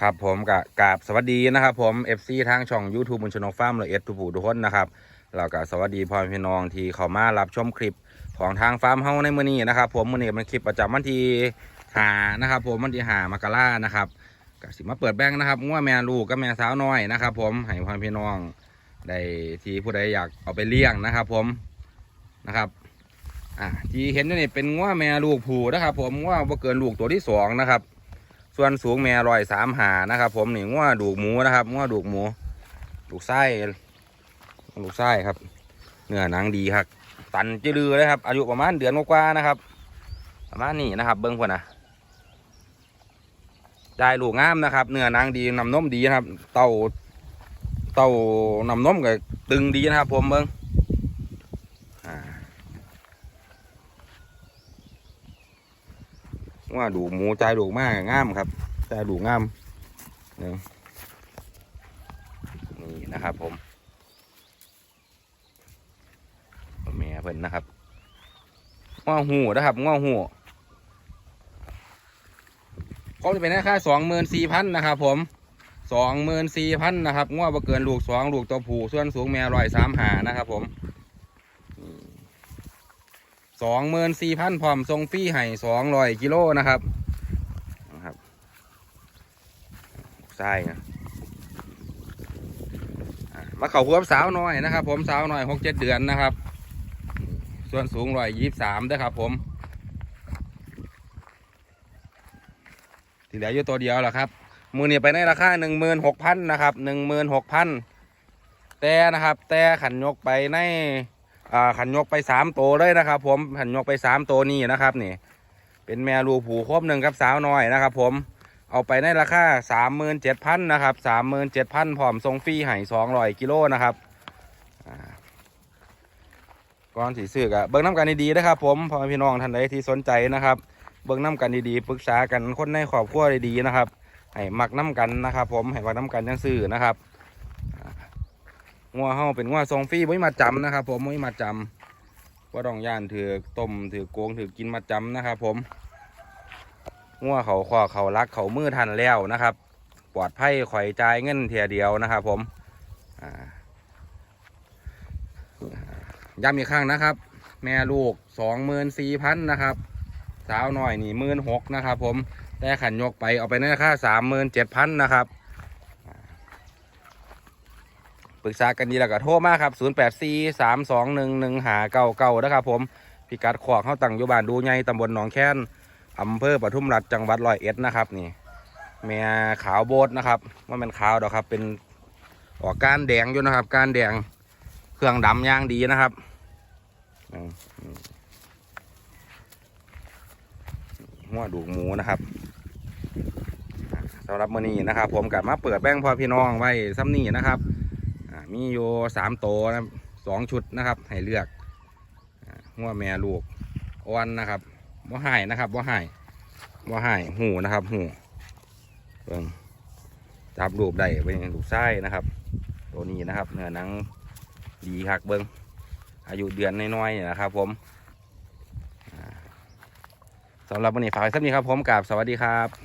ครับผมกับกาบสวัสดีนะครับ ผม FC ทางช่อง YouTube มุนชนกฟาร์มละเอียดทุกผู้ทุกคนนะครับแล้วก็สวัสดีพ่อพี่น้องที่เข้ามารับชมคลิปของทางฟาร์มเฮาในมื้อนี้นะครับ ผมมื้อนี้เป็นคลิปประจำวันที่หานะครับ ผมวันที่หามกรานะครับก็สิมาเปิดแบงค์นะครับว่าแม่ลูกกับแม่สาวน้อยนะครับ ผมให้พ่อพี่น้องได้ที่ผู้ใดอยากเอาไปเลี้ยงนะครับ ผมนะครับอ่าที่เห็นนี่เป็นว่าแม่ลูกผูนะครับ ผมว่าบ่เกินลูกตัวที่สองนะครับ ส่วนสูงแม่รอยสามหานะครับ ผมนี่ง้วดูกหมูนะครับง้วดูกหมูลูกไส้ลูกไส้ครับ เนื้อหนังดีครับ ตันจืลือเลยครับ อายุประมาณเดือนกว่านะครับ ประมาณนี้นะครับ เบิ้งพวกนะได้ลูกงามนะครับ เนื้อหนังดีนำนมดีนะครับ เต้าเต้านำนมก็ตึงดีนะครับ ผมเบิ้งอ่า ว่าดูหมูใจดูมากงามครับใจดูงามนี่นี่นะครับ ผมแม่เพิ่นนะครับง้อหูนะครับง้อหูเขาจะเป็นราคาสองหมื่นสี่พันนะครับ ผมสองหมื่นสี่พันนะครับง้อบ่เกินลูกสองลูกตัวผู้ส่วนสูงแม่ร้อยสามหานะครับ ผม สองหมื่นสี่พันพร้อมทรงฟรีให้สองร้อยกิโลนะครับนะครับใช่นะมาเข่าหัวสาวน้อยนะครับ ผมสาวน้อยหกเจ็ดเดือนนะครับ ส่วนสูงร้อยยี่สิบสามด้วยครับ ผมที่เหลืออยู่ตัวเดียวแหละครับมือเนี่ยไปในราคาหนึ่งหมื่นหกพันนะครับหนึ่งหมื่นหกพันแต่นะครับ แต่ขันยกไปใน อ่าขันยกไปสามตัวเลยนะครับ ผมขันยกไปสามตัวนี้นะครับนี่ เป็นแม่ลูกผูครบหนึ่งกับสาวน้อยนะครับ ผมเอาไปในราคาสามหมื่นเจ็ดพันนะครับสามหมื่นเจ็ดพันพร้อมทรงฟรีให้สองร้อยกิโลนะครับก่อนสีซื้อก็เบิ่งน้ำกันดีๆนะครับ ผมพ่อมพี่น้องท่านใดที่สนใจนะครับ เบิ่งน้ำกันดีๆปรึกษากันคนในครอบครัวดีๆนะครับให้มักน้ำกันนะครับ ผมให้มักน้ำกันยังซื้อนะครับ งัวเฮาเป็นงัวทรงฟรีไม่มาจำนะครับ ผมไม่มาจำว่าต้องย่านถือต้มถือโกงถือกินมาจำนะครับ ผมงัวเขาขอเขารักเขามือทันแล้วนะครับ ปลอดภัยข่อยจ่ายเงินเทียเดียวนะครับ ผมย้ำอีกครั้งนะครับ แม่ลูกสองหมื่นสี่พันนะครับ สาวหน่อยนี่หมื่นหกนะครับ ผมแต่ขันยกไปเอาไปในราคาสามหมื่นเจ็ดพันนะครับ ปรึกษากันดีแล้วก็โทรมาครับศูนย์แปดสี่สามสองหนึ่งหนึ่งหาเก้าเก้านะครับผม พิกัดขวากเข้าตั้งอยู่บ้านดูไงตำบลหนองแค้นอำเภอปทุมรัฐจังหวัดร้อยเอ็ดนะครับนี่แม่ขาวโบดนะครับว่ามันขาวดอกครับ เป็นออกก้านแดงอยู่นะครับก้านแดงเครื่องดำย่างดีนะครับมอืมหัวดูกหมูนะครับสำหรับมื้อนี้นะครับ ผมกลับมาเปิดแป้งพอพี่น้องไว้ซ้ำนี่นะครับ มีอยู่สามโตวนะสองชุดนะครับ ให้เลือกหัวแม่ลูกอ้วนนะครับบ่หายนะครับบ่หายบ่หายหูนะครับหูเบิ่งจับรูปได้เป็นลูกไส้นะครับ ตัวนี้นะครับเนื้อหนังดีคักเบิงอายุเดือนน้อยๆนะครับ ผมสำหรับวันนี้ฝากไว้สักนี้ครับ ผมกับสวัสดีครับ